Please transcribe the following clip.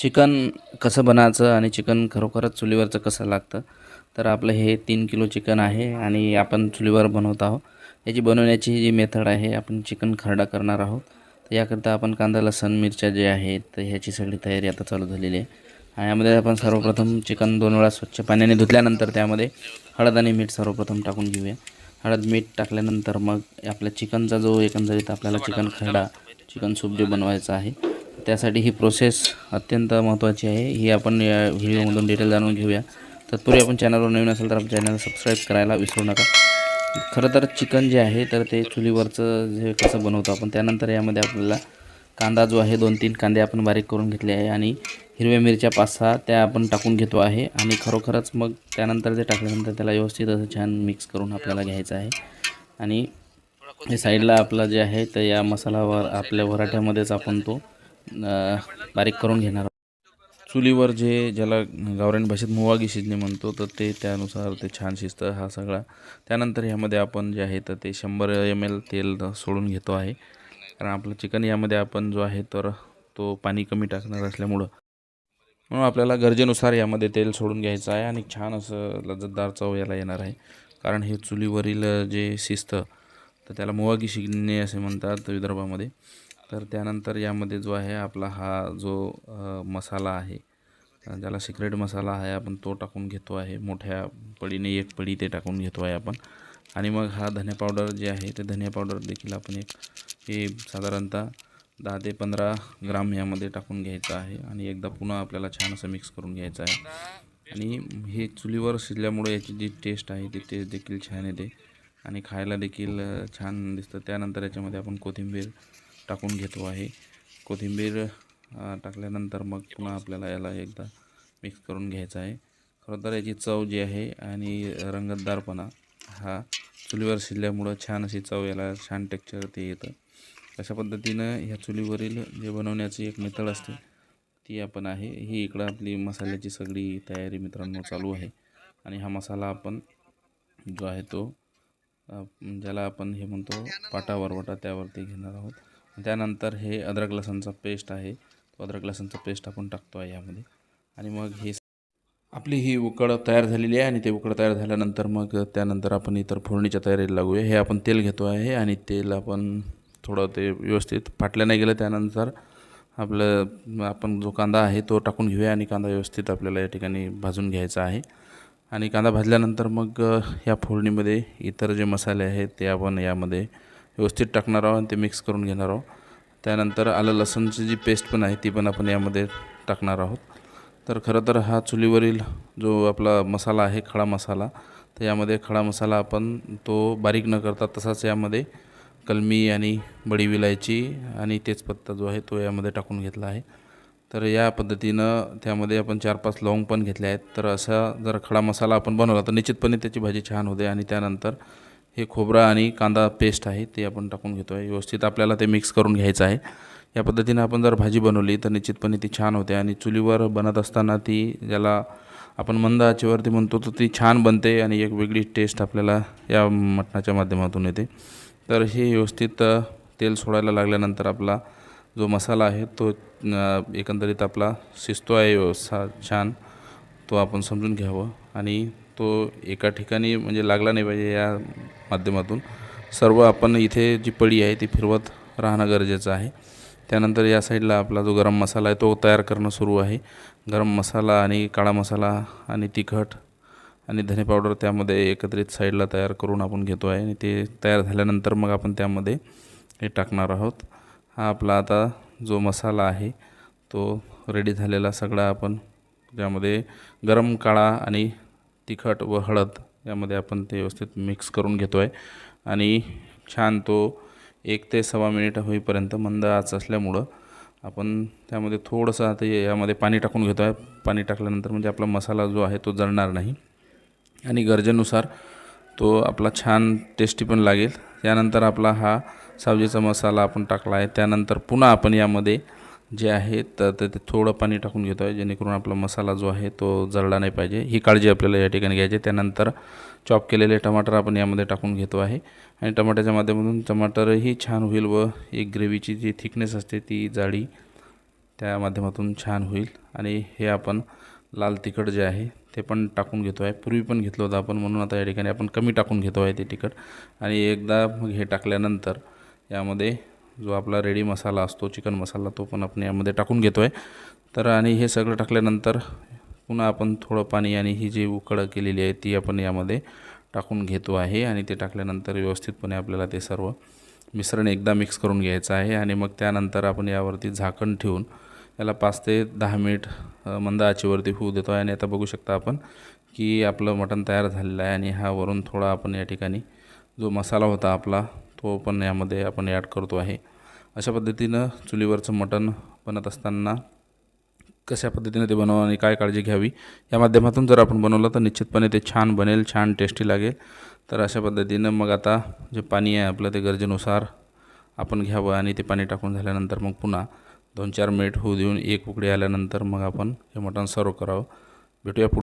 Chicken कसं बनायचं आणि चिकन खरोखरच चुलीवरचं कसं लागतं? तर आपलं हे तीन किलो चिकन आहे आणि आपण चुलीवर बनवत आहोत. याची बनवण्याची जी मेथड आहे आपण चिकन खरडा करणार आहोत. तर याकरिता आपण कांदा लसण मिरच्या जे आहेत तर ह्याची सगळी तयारी आता चालू झालेली आहे. आणि यामध्ये आपण सर्वप्रथम चिकन दोन वेळा स्वच्छ पाण्याने धुतल्यानंतर त्यामध्ये हळद आणि मीठ सर्वप्रथम टाकून घेऊया. हळद मीठ टाकल्यानंतर मग आपल्या चिकनचा जो एकंदरीत आपल्याला चिकन खरडा चिकन सूप जे बनवायचं आहे त्यासाठी ही प्रोसेस अत्यंत महत्त्वाची आहे. ही आपण या व्हिडिओमधून डिटेल जाणून घेऊया. तत्पूर्वी आपण चॅनलवर नवीन असेल तर आपण चॅनल सबस्क्राईब करायला विसरू नका. खरं तर चिकन जे आहे तर ते चुलीवरचं जे कसं बनवतो आपण त्यानंतर यामध्ये आपल्याला कांदा जो आहे दोन तीन कांदे आपण बारीक करून घेतले आहे आणि हिरव्या मिरच्या पाच सहा त्या आपण टाकून घेतो आहे आणि खरोखरच मग त्यानंतर ते टाकल्यानंतर त्याला व्यवस्थित असं छान मिक्स करून आपल्याला घ्यायचं आहे. आणि हे साईडला आपलं जे आहे तर या मसालावर आपल्या वराठ्यामध्येच आपण तो बारीक करून घेणार चुलीवर जे ज्याला गावरान भाषेत मुवागी शिजणे म्हणतो तर ते त्यानुसार ते छान शिजतं हा सगळा. त्यानंतर ह्यामध्ये आपण जे आहे तर ते शंभर एम एल तेल सोडून घेतो आहे. कारण आपलं चिकन यामध्ये आपण जो आहे तर तो पाणी कमी टाकणार असल्यामुळं. म्हणून आपल्याला गरजेनुसार यामध्ये तेल सोडून घ्यायचं आहे आणि छान असं लज्जतदार चव याला येणार आहे. कारण हे चुलीवरील जे शिजतं तर त्याला मुवागी शिजणे असे म्हणतात विदर्भामध्ये. तर त्यानंतर यामध्ये जो आहे आपला हा जो मसाला आहे ज्याला सिक्रेट मसाला आहे आपण तो टाकून घेतो आहे. मोठ्या पडीने एक पडी ते टाकून घेतो आहे आपण. आणि मग हा धने पावडर जे आहे ते धने पावडर देखील आपण एक हे साधारणतः दहा ते पंधरा ग्राम यामध्ये टाकून घ्यायचं आहे. आणि एकदा पुन्हा आपल्याला छान असं मिक्स करून घ्यायचं आहे. आणि हे चुलीवर शिजल्यामुळे याची जी टेस्ट आहे ती टेस्ट देखील छान येते. आणि खायला देखील छान दिसतं. त्यानंतर याच्यामध्ये आपण कोथिंबीर टाकून घेतो आहे. कोथिंबीर टाकल्यानंतर मग पुन्हा आपल्याला याला एकदा मिक्स करून घ्यायचं आहे. खरं तर याची चव जी आहे आणि रंगतदारपणा हा चुलीवर शिजल्यामुळं छान अशी चव याला छान टेक्चर ते येतं. अशा पद्धतीनं ह्या चुलीवरील जे बनवण्याची एक मेथड असते ती आपण आहे. ही इकडं आपली मसाल्याची सगळी तयारी मित्रांनो चालू आहे. आणि हा मसाला आपण जो आहे तो ज्याला आपण हे म्हणतो पाटा वरवटा त्यावरती घेणार आहोत. त्यानंतर हे अद्रक लसणचा पेस्ट आहे. तो अद्रक लसणचा पेस्ट आपण टाकतो आहे यामध्ये. आणि मग हे आपली ही उकड तयार झालेली आहे आणि ते उकड तयार झाल्यानंतर मग त्यानंतर आपण इतर फोडणीच्या तयारीला लागूया. हे आपण तेल घेतो आहे आणि तेल आपण थोडं ते व्यवस्थित फाटल्या नाही गेलं त्यानंतर आपलं आपण जो कांदा आहे तो टाकून घेऊया आणि कांदा व्यवस्थित आपल्याला या ठिकाणी भाजून घ्यायचा आहे. आणि कांदा भाजल्यानंतर मग या फोडणीमध्ये इतर जे मसाले आहेत ते आपण यामध्ये व्यवस्थित टाकणार आहोत आणि ते मिक्स करून घेणार आहोत. त्यानंतर आलं लसणची जी पेस्ट पण आहे ती पण आपण यामध्ये टाकणार आहोत. तर खरं तर हा चुलीवरील जो आपला मसाला आहे खडा मसाला तर यामध्ये खडा मसाला आपण तो बारीक न करता तसाच यामध्ये कलमी आणि बडी विलायची आणि तेजपत्ता जो आहे तो यामध्ये टाकून घेतला आहे. तर या पद्धतीनं त्यामध्ये आपण चार पाच लवंग पण घेतले आहेत. तर असा जर खडा मसाला आपण बनवला तर निश्चितपणे त्याची भाजी छान होते आणि त्यानंतर हे खोबरा आणि कांदा पेस्ट आहे ते आपण टाकून घेतो आहे व्यवस्थित आपल्याला ते मिक्स करून घ्यायचं आहे. या पद्धतीनं आपण जर भाजी बनवली तर निश्चितपणे ती छान होते आणि चुलीवर बनत असताना ती ज्याला आपण मंद आचेवरती म्हणतो तर ती छान बनते आणि एक वेगळी टेस्ट आपल्याला या मटणाच्या माध्यमातून येते. तर हे व्यवस्थित तेल सोडायला लागल्यानंतर आपला जो मसाला आहे तो एकंदरीत आपला शिजतो आहे व्यवस्था छान. तो आपण समजून घ्यावं आणि तो एका ठिकाणी म्हणजे लागला नाही पाहिजे या माध्यमातून. सर्व आपण इथे जी पळी आहे ती फिरवत राहणं गरजेचं आहे. त्यानंतर या साईडला आपला जो गरम मसाला आहे तो तयार करणं सुरू आहे. गरम मसाला आणि काळा मसाला आणि तिखट आणि धने पावडर त्यामध्ये एकत्रित साईडला तयार करून आपण घेतो आहे आणि ते तयार झाल्यानंतर मग आपण त्यामध्ये हे टाकणार आहोत. हा आपला आता जो मसाला आहे तो रेडी झालेला सगळा आपण त्यामध्ये गरम काळा आणि तिखट व हळद यामध्ये आपण ते व्यवस्थित मिक्स करून घेतो आहे आणि छान तो एक ते सव्वा मिनिट होईपर्यंत मंद आच असल्यामुळं आपण त्यामध्ये थोडंसं आता यामध्ये पाणी टाकून घेतो आहे पाणी टाकल्यानंतर म्हणजे आपला मसाला जो आहे तो जळणार नाही. आणि गरजेनुसार तो आपला छान टेस्टी पण लागेल. त्यानंतर आपला हा सावजीचा मसाला आपण टाकला आहे. त्यानंतर पुन्हा आपण यामध्ये जे आहे तर ते ते थोडं पाणी टाकून घेतो आहे जेणेकरून आपला मसाला जो आहे तो जळला नाही पाहिजे. ही काळजी आपल्याला या ठिकाणी घ्यायची त्यानंतर चॉप केलेले टमाटर आपण यामध्ये टाकून घेतो आहे. आणि टमाट्याच्या माध्यमातून टमाटरही छान होईल व एक ग्रेव्हीची जी थिकनेस असते ती जाडी त्या माध्यमातून छान होईल. आणि हे आपण लाल तिखट जे आहे ते पण टाकून घेतो आहे. पूर्वी पण घेतलं होतं आपण म्हणून आता या ठिकाणी आपण कमी टाकून घेतो आहे ते तिखट. आणि एकदा मग हे टाकल्यानंतर यामध्ये जो आपला रेडी मसाला असतो चिकन मसाला तो पण आपण यामध्ये टाकून घेतो आहे तर आणि हे सगळं टाकल्यानंतर पुन्हा आपण थोडं पाणी आणि ही जी उकळ केलेली आहे ती आपण यामध्ये टाकून घेतो आहे आणि ते टाकल्यानंतर व्यवस्थितपणे आपल्याला ते सर्व मिश्रण एकदा मिक्स करून घ्यायचं आहे आणि मग त्यानंतर आपण यावरती झाकण ठेवून याला पाच ते दहा मिनिट मंद आचेवरती होऊ देतो आहे आणि आता बघू शकता आपण की आपलं मटण तयार झालेलं आहे आणि हा वरून थोडा आपण या ठिकाणी जो मसाला होता आपला तो पण यामध्ये आपण ॲड करतो आहे. अशा पद्धतीनं चुलीवरचं मटण बनत असताना कशा पद्धतीने ते बनवावं आणि काय काळजी घ्यावी या माध्यमातून जर आपण बनवलं तर निश्चितपणे ते छान बनेल छान टेस्टी लागेल. तर अशा पद्धतीनं मग आता जे पाणी आहे आपलं ते गरजेनुसार आपण घ्यावं आणि ते पाणी टाकून झाल्यानंतर मग पुन्हा दोन चार मिनिट होऊ देऊन एक उकडी आल्यानंतर मग आपण हे मटण सर्व करावं. भेटूया